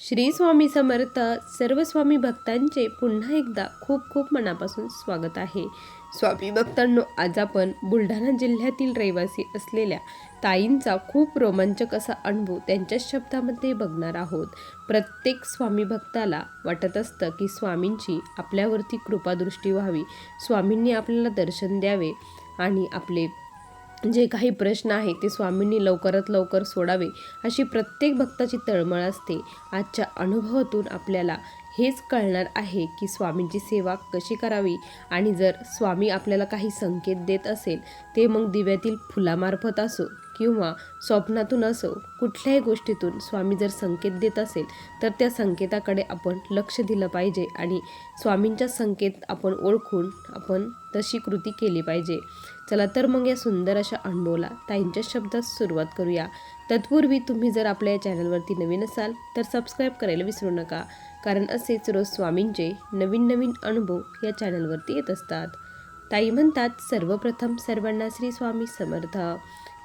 श्री स्वामी समर्थ सर्व स्वामी भक्तांचे पुन्हा एकदा खूप खूप मनापासून स्वागत आहे. स्वामी भक्तांनो आज आपण बुलढाणा जिल्ह्यातील रहिवासी असलेल्या ताईंचा खूप रोमांचक असा अनुभव त्यांच्या शब्दामध्ये बघणार आहोत. प्रत्येक स्वामी भक्ताला वाटत असतं की स्वामींची आपल्यावरती कृपादृष्टी व्हावी. स्वामींनी आपल्याला दर्शन द्यावे आणि आपले जे काही प्रश्न आहे ते स्वामींनी लवकरात लवकर सोडावे अशी प्रत्येक भक्ताची तळमळ असते. आजच्या अनुभवातून आपल्याला हेच कळणार आहे की स्वामींची सेवा कशी करावी आणि जर स्वामी आपल्याला काही संकेत देत असेल ते मग दिव्यातील फुलामार्फत असो किंवा स्वप्नातून असो कुठल्याही गोष्टीतून स्वामी जर संकेत देत असेल तर त्या संकेताकडे आपण लक्ष दिलं पाहिजे आणि स्वामींच्या संकेत आपण ओळखून आपण तशी कृती केली पाहिजे. चला तर मग या सुंदर अशा अनुभवला ताईंच्या शब्दात सुरुवात करूया. तत्पूर्वी तुम्ही जर आपल्या या चॅनलवरती नवीन असाल तर सबस्क्राईब करायला विसरू नका कारण असेच रोज स्वामींचे नवीन नवीन अनुभव या चॅनलवरती येत असतात. ताई म्हणतात सर्वप्रथम सर्वांना श्री स्वामी समर्थ.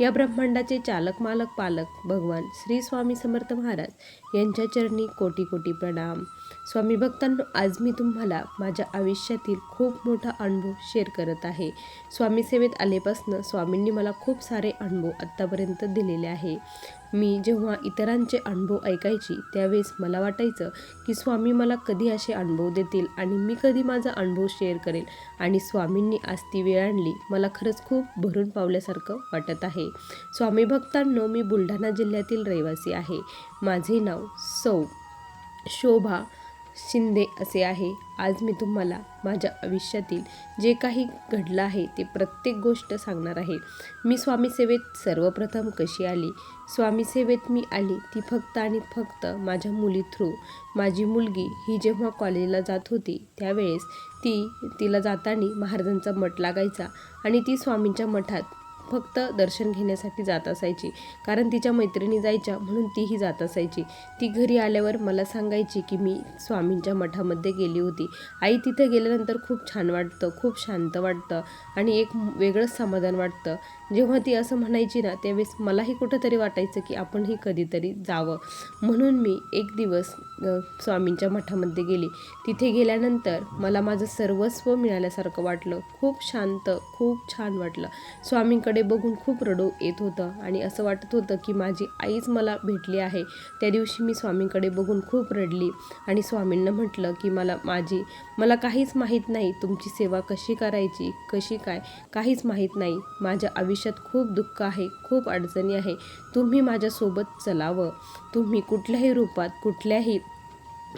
या ब्रह्मांडाचे चालक मालक पालक भगवान श्री स्वामी समर्थ महाराज यांच्या चरणी कोटी कोटी प्रणाम. स्वामी भक्तांनो आज मी तुम्हाला माझ्या आयुष्यातील खूप मोठा अनुभव शेअर करत आहे. स्वामी सेवेत आलेपासनं स्वामींनी मला खूप सारे अनुभव आत्तापर्यंत दिलेले आहे. मी जेव्हा इतरांचे अनुभव ऐकायची त्यावेळेस मला वाटायचं की स्वामी मला कधी असे अनुभव देतील आणि मी कधी माझा अनुभव शेअर करेल आणि स्वामींनी आज ती वेळ आणली मला खरंच खूप भरून पावल्यासारखं वाटत आहे. स्वामी भक्तांनो मी बुलढाणा जिल्ह्यातील रहिवासी आहे. माझे नाव सौ. शोभा. शिंदे असे आहे. आज मी तुम्हाला माझ्या आयुष्यातील जे काही घडलं आहे ते प्रत्येक गोष्ट सांगणार आहे. मी स्वामी सेवेत सर्वप्रथम कशी आली? स्वामी सेवेत मी आली ती फक्त आणि फक्त माझ्या मुली थ्रू. माझी मुलगी ही जेव्हा कॉलेजला जात होती त्यावेळेस ती तिला जाताना महाराजांचा मठ लागायचा आणि ती स्वामींच्या मठात फक्त दर्शन घेण्यासाठी जात असायची. कारण तिच्या मैत्रिणी जायच्या म्हणून तीही जात असायची. ती घरी आल्यावर मला सांगायची की मी स्वामींच्या मठामध्ये गेली होती. आई तिथे गेल्यानंतर खूप छान वाटतं खूप शांत वाटतं आणि एक वेगळंच समाधान वाटतं. जेव्हा ती असं म्हणायची ना त्यावेळेस मलाही कुठंतरी वाटायचं की आपणही कधीतरी जावं. म्हणून मी एक दिवस स्वामींच्या मठामध्ये गेली. तिथे गेल्यानंतर मला माझं सर्वस्व मिळाल्यासारखं वाटलं. खूप शांत खूप छान वाटलं. स्वामींकडे बघून खूप रडू येत होतं. आणि असं वाटत होतं की माझी आईच मला भेटली आहे. त्या दिवशी मी स्वामींकडे बघून खूप रडली. आणि स्वामींना म्हटलं की मला माझी मला काहीच माहीत नाही तुमची सेवा कशी करायची कशी काय काहीच माहीत नाही. माझ्या आयुष्यात खूप दुःख आहे खूप अडचणी आहे. तुम्ही माझ्यासोबत चलावं. तुम्ही कुठल्याही रूपात कुठल्याही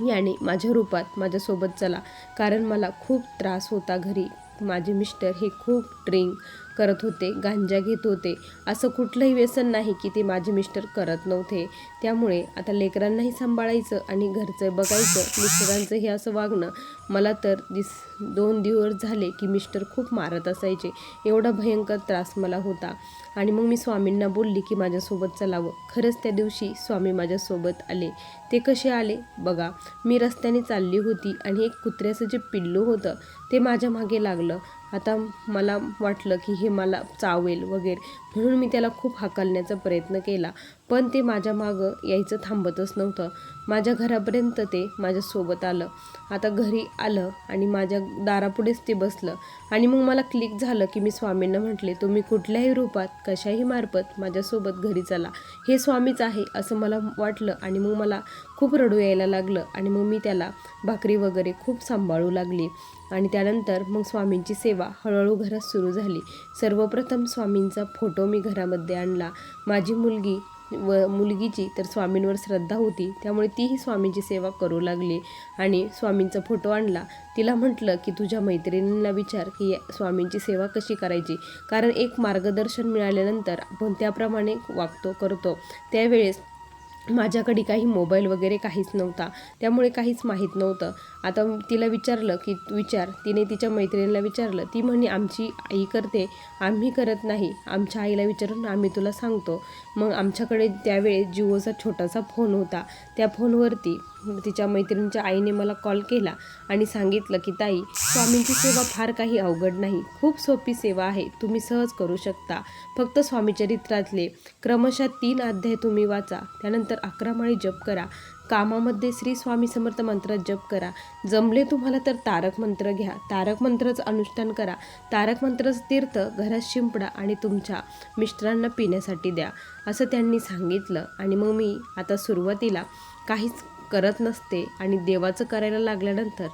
याने माझ्या रूपात माझ्यासोबत चला. कारण मला खूप त्रास होता घरी. माझे मिस्टर हे खूप ड्रिंक करत होते गांजा घेत होते. असं कुठलंही व्यसन नाही की ते माझे मिस्टर करत नव्हते. त्यामुळे आता लेकरांनाही सांभाळायचं आणि घरचं बघायचं मिस्टरांचं हे असं वागणं मला तर दिस दोन दिवस झाले की मिस्टर खूप मारत असायचे. एवढा भयंकर त्रास मला होता. आणि मग मी स्वामींना बोलली की माझ्यासोबत चलावं खरंच त्या दिवशी स्वामी माझ्यासोबत आले. ते कसे आले? बघा मी रस्त्याने चालली होती आणि एक कुत्र्याचं जे पिल्लू होतं ते माझ्या मागे लागलं. आता मला वाटलं की हे मला चावेल वगैरे. म्हणून मी त्याला खूप हाकलण्याचा प्रयत्न केला. पण ते माझ्या मागं यायचं थांबतच नव्हतं. माझ्या घरापर्यंत ते माझ्यासोबत आलं. आता घरी आलं आणि माझ्या दारापुढेच ते बसलं. आणि मग मला क्लिक झालं की मी स्वामींना म्हटले तुम्ही कुठल्याही रूपात कशाही मार्फत माझ्यासोबत घरी चला. हे स्वामीच आहे असं मला वाटलं आणि मग मला खूप रडू यायला लागलं आणि मग मी त्याला भाकरी वगैरे खूप सांभाळू लागली. आणि त्यानंतर मग स्वामींची सेवा हळूहळू घरात सुरू झाली. सर्वप्रथम स्वामींचा फोटो मी घरामध्ये आणला. माझी मुलगी व मुलगीची तर स्वामींवर श्रद्धा होती. त्यामुळे तीही स्वामींची सेवा करू लागली. आणि स्वामींचा फोटो आणला. तिला म्हटलं की तुझ्या मैत्रिणींना विचार की स्वामींची सेवा कशी करायची? कारण एक मार्गदर्शन मिळाल्यानंतर आपण त्याप्रमाणे वागतो करतो. त्यावेळेस माझ्याकडे काही मोबाईल वगैरे काहीच नव्हता. त्यामुळे काहीच माहीत नव्हतं. आता तिला विचारलं की विचार. तिने तिच्या मैत्रिणीला विचारलं. ती म्हणे आमची आई करते आम्ही करत नाही. आमच्या आईला विचारून आम्ही तुला सांगतो. मग आमच्याकडे त्यावेळेस जिओचा छोटासा फोन होता. त्या फोनवरती तिच्या मैत्रिणीच्या आईने मला कॉल केला आणि सांगितलं की ताई स्वामींची सेवा फार काही अवघड नाही. खूप सोपी सेवा आहे. तुम्ही सहज करू शकता. फक्त स्वामी चरित्रातले क्रमशः तीन अध्याय तुम्ही वाचा. त्यानंतर अकरा माळी जप करा. कामामध्ये श्री स्वामी समर्थ मंत्र जप करा. जमले तुम्हाला तर तारक मंत्र घ्या. तारक मंत्रच अनुष्ठान करा. तारक मंत्रच तीर्थ घरात शिंपडा आणि तुमच्या मिस्टरांना पिण्यासाठी द्या. असं त्यांनी सांगितलं. आणि मग मी आता सुरुवातीला काहीच करत नसते आणि देवाचं करायला लागल्यानंतर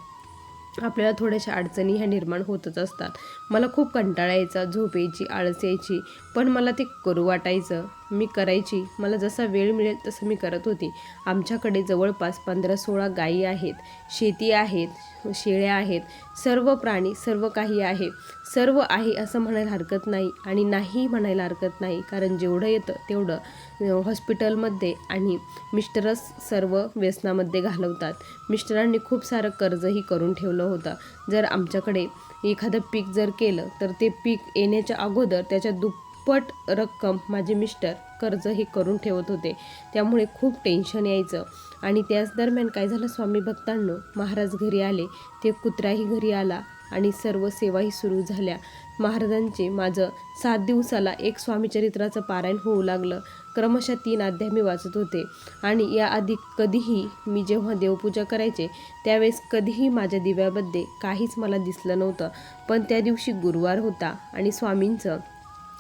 आपल्याला थोड्याशा अडचणी ह्या निर्माण होतच असतात. मला खूप कंटाळा यायचा झोप यायची आळस यायची. पण मला ते करू वाटायचं. मी करायची. मला जसा वेळ मिळेल तसं मी करत होती. आमच्याकडे जवळपास पंधरा सोळा गायी आहेत. शेती आहेत शेळ्या आहेत. सर्व प्राणी सर्व काही आहे. सर्व आहे असं म्हणायला हरकत नाही आणि नाही म्हणायला हरकत नाही. कारण जेवढं येतं तेवढं हॉस्पिटलमध्ये आणि मिस्टरच सर्व व्यसनामध्ये घालवतात. मिस्टरांनी खूप सारं कर्जही करून ठेवलं होतं. जर आमच्याकडे एखादं पीक जर केलं तर ते पीक येण्याच्या अगोदर त्याच्या दुप्पट रक्कम माझे मिस्टर कर्ज हे करून ठेवत होते. त्यामुळे खूप टेन्शन यायचं. आणि त्याच दरम्यान काय झालं स्वामी भक्तांनो महाराज घरी आले. ते कुत्राही घरी आला. आणि सर्व सेवाही सुरू झाल्या. महाराजांचे माझं सात दिवसाला एक स्वामीचरित्राचं पारायण होऊ लागलं. क्रमशः तीन अध्याय मी वाचत होते. आणि याआधी कधीही मी जेव्हा देवपूजा करायचे त्यावेळेस कधीही माझ्या दिव्यामध्ये काहीच मला दिसलं नव्हतं. पण त्या दिवशी गुरुवार होता आणि स्वामींचं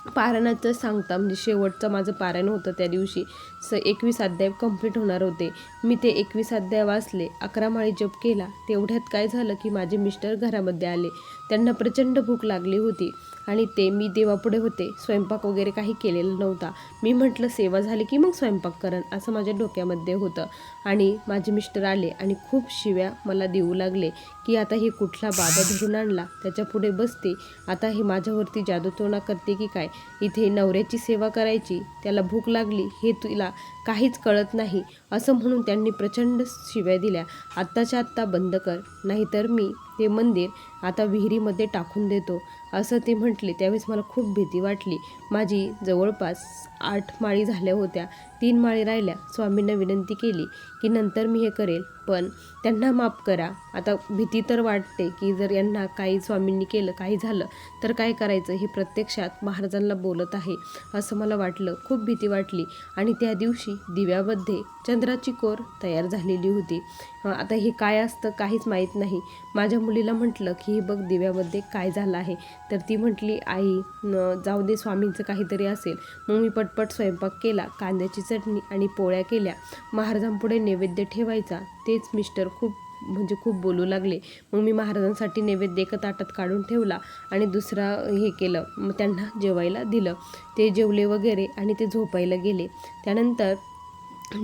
पारायणाचं सांगता म्हणजे शेवटचं माझं पारायण होतं त्या दिवशी. स एकवीस अध्याय कंप्लीट होणार होते. मी ते एकवीस अध्याय वाचले अकरा माळी जप केला. तेवढ्यात काय झालं की माझे मिस्टर घरामध्ये आले. त्यांना प्रचंड भूक लागली होती आणि ते मी देवापुढे होते. स्वयंपाक वगैरे काही केलेला नव्हता. मी म्हटलं सेवा झाली की मग स्वयंपाक करण असं माझ्या डोक्यामध्ये होतं. आणि माझे मिस्टर आले आणि खूप शिव्या मला देऊ लागले की आता हे कुठला बाधा धरून आणला त्याच्या पुढे बसते. आता हे माझ्यावरती जादूटोणा करते की काय? इथे नवऱ्याची सेवा करायची त्याला भूक लागली हे तुला काहीच कळत नाही. असं म्हणून त्यांनी प्रचंड शिव्या दिल्या. आत्ताच्या आत्ता बंद कर. नाहीतर मी ते मंदिर आता विहिरीमध्ये टाकून देतो. असं ते म्हटले. त्यावेळेस मला खूप भीती वाटली. माझी जवळपास आठ माळी झाल्या होत्या. तीन माळी राहिल्या. स्वामींना विनंती केली की नंतर मी हे करेल. पण त्यांना माफ करा. आता भीती तर वाटते की जर यांना काही स्वामींनी केलं काही झालं तर काय करायचं हे प्रत्यक्षात महाराजांना बोलत आहे. असं मला वाटलं. खूप भीती वाटली. आणि त्या दिवशी दिव्यामध्ये चंद्राची कोर तयार झालेली होती. आता हे काय असतं काहीच माहीत नाही. माझ्या मुलीला म्हटलं की हे बघ दिव्यामध्ये काय झालं आहे. तर ती म्हटली आई न जाऊ दे स्वामींचं काहीतरी असेल. मग मी पटपट स्वयंपाक केला कांद्याची चटणी आणि पोळ्या केल्या. महाराजांपुढे नैवेद्य ठेवायचा तेच मिस्टर खूप म्हणजे खूप बोलू लागले. मग मी महाराजांसाठी नैवेद्य एका ताटात काढून ठेवला आणि दुसरा हे केलं. मग त्यांना जेवायला दिलं. ते जेवले वगैरे आणि ते झोपायला गेले. त्यानंतर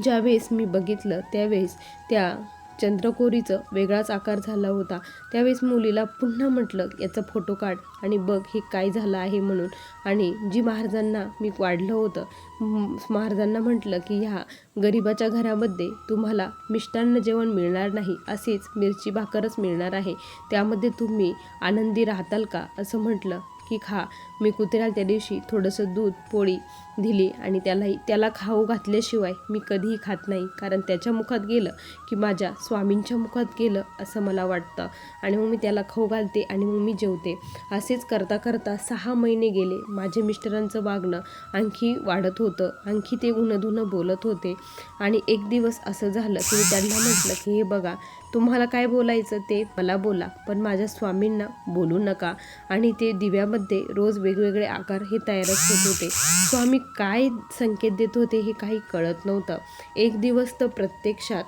ज्यावेळेस मी बघितलं त्यावेळेस त्या चंद्रकोरीचं वेगळाच आकार झाला होता. त्यावेळेस मुलीला पुन्हा म्हटलं याचा फोटो काढ आणि बघ हे काय झालं आहे म्हणून. आणि जी महाराजांना मी वाढलं होतं महाराजांना म्हटलं की ह्या गरिबाच्या घरामध्ये तुम्हाला मिष्टान्न जेवण मिळणार नाही असेच मिरची भाकरच मिळणार आहे. त्यामध्ये तुम्ही आनंदी राहताल का? असं म्हटलं की खा मी कुत्र्याला त्या दिवशी थोडंसं दूध पोळी दिली आणि त्यालाही त्याला खाऊ घातल्याशिवाय मी कधीही खात नाही. कारण त्याच्या मुखात गेलं की माझ्या स्वामींच्या मुखात गेलं असं मला वाटतं. आणि मग मी त्याला खाऊ घालते आणि मग मी जेवते. असेच करता करता सहा महिने गेले. माझे मिस्टरांचं वागणं आणखी वाढत होतं. आणखी ते उन्हधुनं बोलत होते. आणि एक दिवस असं झालं की मी त्यांना म्हटलं की हे बघा तुम्हाला काय बोलायचं ते मला बोला. पण माझ्या स्वामींना बोलू नका. आणि ते दिव्यामध्ये रोज वेगवेगळे आकार हे तयारच होत होते. स्वामी काय संकेत देत होते हे काही कळत नव्हतं. एक दिवस तर प्रत्यक्षात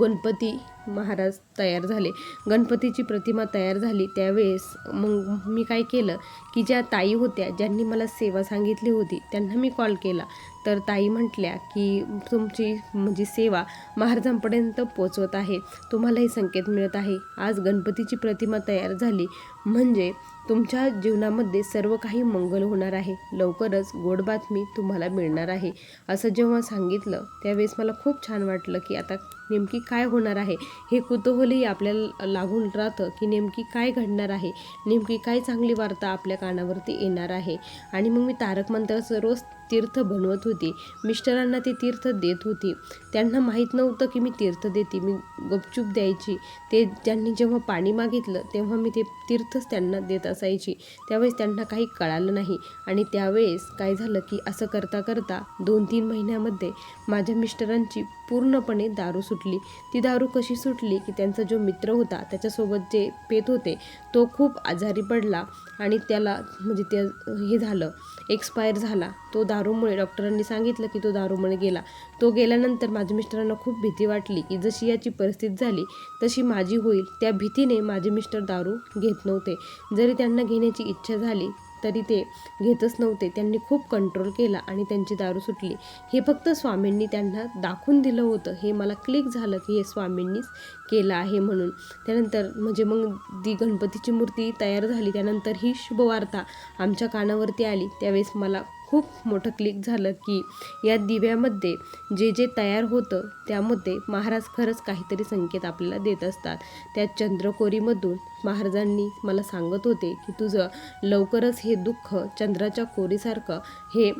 गणपती महाराज तयार झाले. गणपतीची प्रतिमा तयार झाली. त्यावेळेस मग मी काय केलं की ज्या ताई होत्या ज्यांनी मला सेवा सांगितली होती त्यांना मी कॉल केला. तर ताई म्हटल्या की तुमची म्हणजे सेवा महाराजांपर्यंत पोचवत आहे. तुम्हालाही संकेत मिळत आहे. आज गणपतीची प्रतिमा तयार झाली. म्हणजे तुमच्या जीवनामध्ये सर्व काही मंगल होणार आहे. लवकरच गोड बातमी तुम्हाला मिळणार आहे. असं जेव्हा सांगितलं त्यावेळेस मला खूप छान वाटलं की आता नेमकी काय होणार आहे? हे कुतूहलही आपल्याला लागून राहतं की नेमकी काय घडणार आहे? नेमकी काय चांगली वार्ता आपल्या कानावरती येणार आहे? आणि मग मी तारक मंत्राचं रोज तीर्थ बनवत होती. मिस्टरांना ते तीर्थ देत होती. त्यांना माहीत नव्हतं की मी तीर्थ देते. मी गपचूप द्यायची. ते त्यांनी जेव्हा पाणी मागितलं तेव्हा मी ते तीर्थच त्यांना देत असायची. त्यावेळेस त्यांना काही कळालं नाही. आणि त्यावेळेस काय झालं की असं करता करता दोन तीन महिन्यामध्ये माझ्या मिस्टरांची पूर्णपणे दारू सुटली. ती दारू कशी सुटली की त्यांचा जो मित्र होता त्याच्यासोबत जे पेत होते तो खूप आजारी पडला आणि त्याला म्हणजे ते हे झालं एक्सपायर झाला. तो दारूमुळे डॉक्टरांनी सांगितलं की तो दारूमुळे गेला. तो गेल्यानंतर माझ्या मिस्टरांना खूप भीती वाटली की जशी याची परिस्थिती झाली तशी माझी होईल. त्या भीतीने माझे मिस्टर दारू घेत नव्हते. जरी त्यांना घेण्याची इच्छा झाली तरी ते घेतच नव्हते. त्यांनी खूप कंट्रोल केला आणि त्यांची दारू सुटली. हे फक्त स्वामींनी त्यांना दाखवून दिलं होतं. हे मला क्लिक झालं की हे स्वामींनीच केलं आहे म्हणून. त्यानंतर म्हणजे मग ती गणपतीची मूर्ती तयार झाली. त्यानंतर ही शुभवार्ता आमच्या कानावरती आली. त्यावेळेस मला खूप मोठं क्लिक झालं की या दिव्यामध्ये जे जे तयार होतं त्यामध्ये महाराज खरंच काहीतरी संकेत आपल्याला देत असतात. त्या चंद्रकोरीमधून महाराजांनी मला सांगत होते की तुझं लवकरच हे दुःख चंद्राच्या कोरीसारखं हे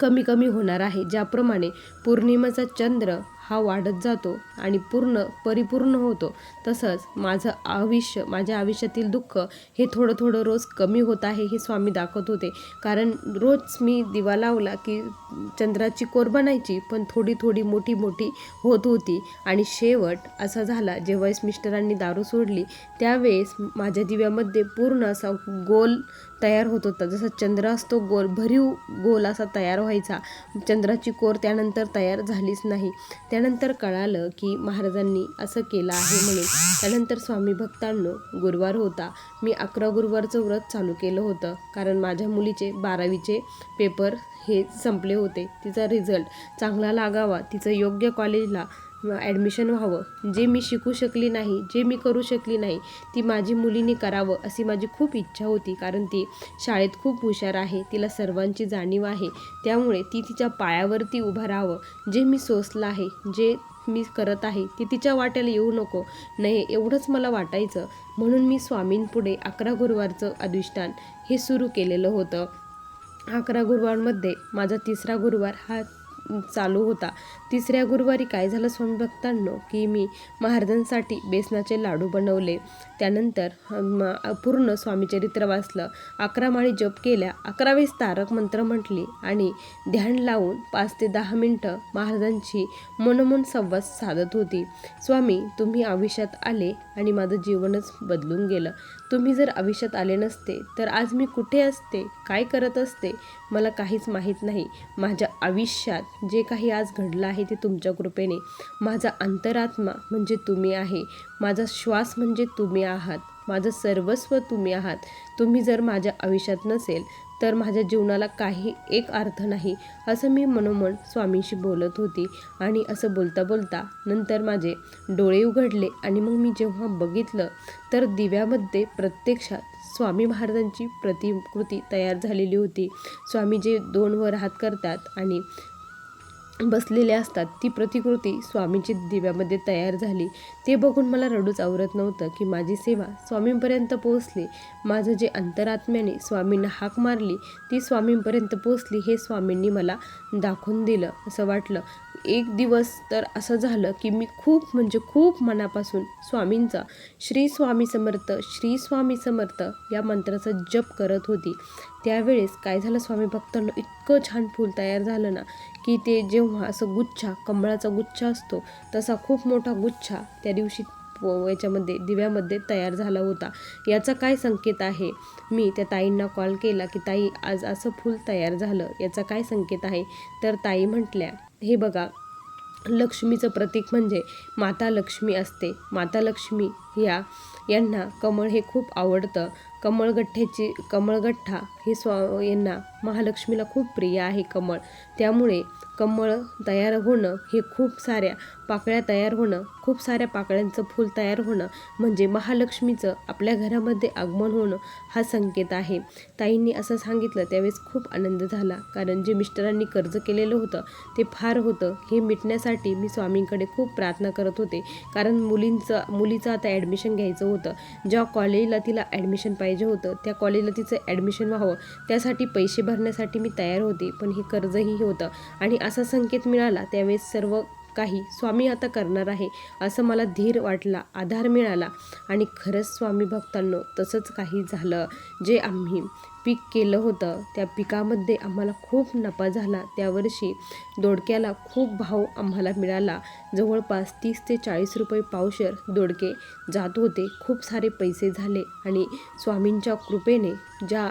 कमी कमी होणार आहे. ज्याप्रमाणे पौर्णिमेचा चंद्र हा वाढत जातो आणि पूर्ण परिपूर्ण होतो. तसंच माझं आयुष्य माझ्या आयुष्यातील दुःख हे थोडं थोडं रोज कमी होत आहे हे स्वामी दाखवत होते. कारण रोज मी दिवा लावला की चंद्राची कोर बनायची पण थोडी थोडी मोठी मोठी होत होती. आणि शेवट असा झाला जेव्हाच मिस्टरांनी दारू सोडली त्यावेळेस माझ्या दिव्यामध्ये पूर्ण असा गोल तयार होत होता. जसा चंद्र असतो गोल भरीव गोल असा तयार व्हायचा. चंद्राची कोर त्यानंतर तयार झालीच नाही. त्यानंतर कळालं की महाराजांनी असं केलं आहे म्हणून. त्यानंतर स्वामी भक्तांनो गुरुवार होता. मी अकरा गुरुवारचं व्रत चालू केलं होतं. कारण माझ्या मुलीचे बारावीचे पेपर हे संपले होते. तिचा रिझल्ट चांगला लागावा तिचं योग्य कॉलेजला ॲडमिशन व्हावं. जे मी शिकू शकली नाही जे मी करू शकली नाही ती माझी मुलीने करावं अशी माझी खूप इच्छा होती. कारण ती शाळेत खूप हुशार आहे तिला सर्वांची जाणीव आहे. त्यामुळे ती तिच्या पायावरती उभं राहावं. जे मी सोसलं आहे जे मी करत आहे ती तिच्या वाट्याला येऊ नको. नाही एवढंच मला वाटायचं. म्हणून मी स्वामींपुढे अकरा गुरुवारचं अधिष्ठान हे सुरू केलेलं होतं. अकरा गुरुवारमध्ये माझा तिसरा गुरुवार हा चालू होता. तिसऱ्या गुरुवारी काय झालं स्वामी भक्तांनो की मी महाराजांसाठी बेसनाचे लाडू बनवले. त्यानंतर म- पूर्ण स्वामीचरित्र वाचलं. अकरा माळी जप केल्या. अकरावीस तारक मंत्र म्हटली आणि ध्यान लावून पाच ते दहा मिनटं महाराजांची मनोमन संवाद साधत होती. स्वामी तुम्ही आयुष्यात आले आणि माझं जीवनच बदलून गेलं. तुम्ही जर आयुष्यात आले नसते तर आज मी कुठे असते? काय करत असते? मला काहीच माहीत नाही. माझ्या आयुष्यात जे काही आज घडलं आहे ते तुमच्या कृपेने. माझा अंतरात्मा म्हणजे तुम्ही आहे. माझा श्वास म्हणजे तुम्ही आहात. माझं सर्वस्व तुम्ही आहात. तुम्ही जर माझ्या आयुष्यात नसेल तर माझ्या जीवनाला काही एक अर्थ नाही असं मी मनोमन स्वामींशी बोलत होती. आणि असं बोलता बोलता नंतर माझे डोळे उघडले आणि मग मी जेव्हा बघितलं तर दिव्यामध्ये प्रत्यक्षात स्वामी महाराजांची प्रतिकृती तयार झालेली होती. स्वामी जे दोन वर हात करतात आणि बसलेले असतात. ती प्रतिकृती स्वामीची दिव्यामध्ये तयार झाली. ते बघून मला रडूच आवरत नव्हतं की माझी सेवा स्वामींपर्यंत पोहोचली. माझं जे अंतरात्म्याने स्वामींना हाक मारली ती स्वामींपर्यंत पोहोचली हे स्वामींनी मला दाखवून दिलं असं वाटलं. एक दिवस तर असं झालं की मी खूप म्हणजे खूप मनापासून स्वामींचा श्री स्वामी समर्थ श्री स्वामी समर्थ या मंत्राचा जप करत होती. त्यावेळेस काय झालं स्वामी भक्तांना इतकं छान फूल तयार झालं ना की ते जेव्हा असं गुच्छा कमळाचा गुच्छा असतो तसा खूप मोठा गुच्छा त्या दिवशी याच्यामध्ये दिव्यामध्ये तयार झाला होता. याचा काय संकेत आहे? मी त्या ताईंना कॉल केला की ताई आज असं फूल तयार झालं याचा काय संकेत आहे? तर ताई म्हटल्या हे बघा लक्ष्मीचं प्रतीक म्हणजे माता लक्ष्मी असते. माता लक्ष्मी या यांना कमळ हे खूप आवडतं. कमळगठ्ठ्याची कमळगठ्ठा हे स्वा यांना महालक्ष्मीला खूप प्रिय आहे कमळ. त्यामुळे कमळ तयार होणं हे खूप साऱ्या पाकळ्या तयार होणं खूप साऱ्या पाकळ्यांचं फूल तयार होणं म्हणजे महालक्ष्मीचं आपल्या घरामध्ये आगमन होणं हा संकेत आहे. ताईंनी असं सांगितलं त्यावेळेस खूप आनंद झाला. कारण जे मिस्टरांनी कर्ज केलेलं होतं ते फार होतं. हे मिटण्यासाठी मी स्वामींकडे खूप प्रार्थना करत होते. कारण मुलींचं मुलीचं आता ॲडमिशन घ्यायचं होतं. ज्या कॉलेजला तिला ॲडमिशन पाहिजे होतं त्या कॉलेजला तिचं ॲडमिशन व्हावं. त्यासाठी पैसे भरण्यासाठी मी तयार होते पण हे कर्जही होतं. आणि असा संकेत मिळाला त्यावेळेस सर्व काही स्वामी आता करणार आहे असं मला धीर वाटला आधार मिळाला. आणि खरंच स्वामी भक्तांनो तसंच काही झालं जे आम्ही पीक केलं होतं त्या पिकामध्ये आम्हाला खूप नफा झाला. त्यावर्षी दोडक्याला खूप भाव आम्हाला मिळाला. जवळपास तीस ते चाळीस रुपये पावशर दोडके जात होते. खूप सारे पैसे झाले आणि स्वामींच्या कृपेने ज्या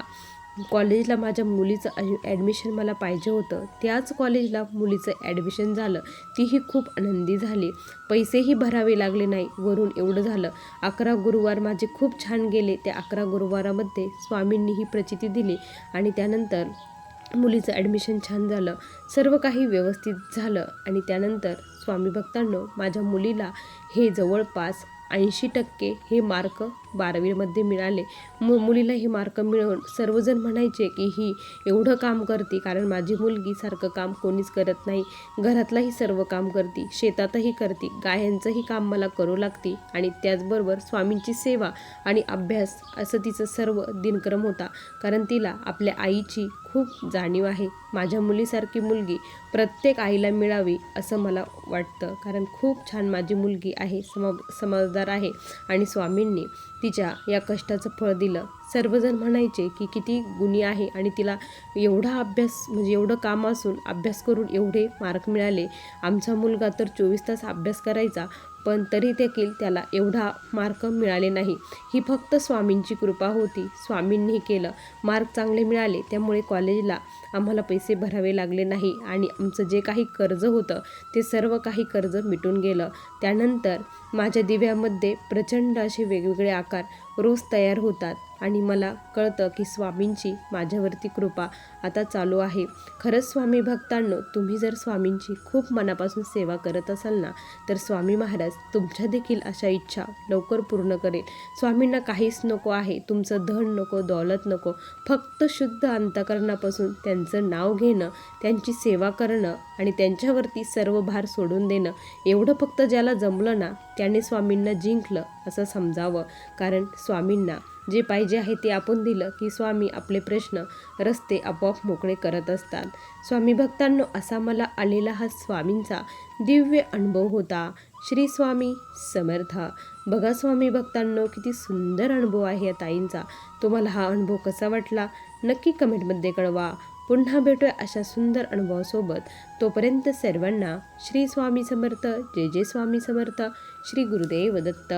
कॉलेजला माझ्या मुलीचं ॲडमिशन मला पाहिजे होतं. त्याच कॉलेजला मुलीचं ॲडमिशन झालं. तीही खूप आनंदी झाली. पैसेही भरावे लागले नाही वरून एवढं झालं. अकरा गुरुवार माझे खूप छान गेले. त्या अकरा गुरुवारामध्ये स्वामींनी ही प्रचिती दिली आणि त्यानंतर मुलीचं ॲडमिशन छान झालं. सर्व काही व्यवस्थित झालं आणि त्यानंतर स्वामी भक्तांनो माझ्या मुलीला हे जवळपास ऐंशी टक्के हे मार्क बारावीमध्ये मिळाले. मु मुलीला हे मार्क मिळवून सर्वजण म्हणायचे की ही एवढं काम करते कारण माझी मुलगी सारखं काम कोणीच करत नाही. घरातलाही सर्व काम करते शेतातही करते गायांचंही काम मला करू लागते आणि त्याचबरोबर स्वामींची सेवा आणि अभ्यास असं तिचं सर्व दिनक्रम होता. कारण तिला आपल्या आईची खूप जाणीव आहे. माझ्या मुलीसारखी मुलगी प्रत्येक आईला मिळावी असं मला वाटतं. कारण खूप छान माझी मुलगी आहे सम समजदार आहे आणि स्वामींनी तिच्या या कष्टाचं फळ दिलं. सर्वजण म्हणायचे की किती गुणी आहे आणि तिला एवढा अभ्यास म्हणजे एवढं काम असून अभ्यास करून एवढे मार्क मिळाले. आमचा मुलगा तर चोवीस तास अभ्यास करायचा. पण तरी देखील त्याला एवढा मार्क मिळाले नाही. ही फक्त स्वामींची कृपा होती. स्वामींनी केलं. मार्क चांगले मिळाले. त्यामुळे कॉलेजला आम्हाला पैसे भरावे लागले नाही आणि आमचं जे काही कर्ज होतं ते सर्व काही कर्ज मिटून गेलं. त्यानंतर माझ्या दिव्यामध्ये प्रचंड असे वेगवेगळे आकार रोज तयार होतात. आणि मला कळतं की स्वामींची माझ्यावरती कृपा आता चालू आहे. खरंच स्वामी भक्तांनो तुम्ही जर स्वामींची खूप मनापासून सेवा करत असाल ना तर स्वामी महाराज तुमच्या देखील अशा इच्छा लवकर पूर्ण करेल. स्वामींना काहीच नको आहे. तुमचं धन नको दौलत नको. फक्त शुद्ध अंतकरणापासून त्यांचं नाव घेणं त्यांची सेवा करणं आणि त्यांच्यावरती सर्व भार सोडून देणं एवढं फक्त ज्याला जमलं ना त्याने स्वामींना जिंकलं. असं समजावं. कारण स्वामींना जे पाहिजे आहे ते आपण दिलं की स्वामी आपले प्रश्न रस्ते आपोआप मोकळे करत असतात. स्वामी भक्तांनो असा मला आलेला हा स्वामींचा दिव्य अनुभव होता. श्री स्वामी समर्थ. बघा स्वामी भक्तांनो किती सुंदर अनुभव आहे या ताईंचा. तुम्हाला हा अनुभव कसा वाटला? नक्की कमेंटमध्ये कळवा. पुन्हा भेटूया अशा सुंदर अनुभवासोबत. तोपर्यंत सर्वांना श्री स्वामी समर्थ जय जय स्वामी समर्थ. श्री गुरुदेव दत्त.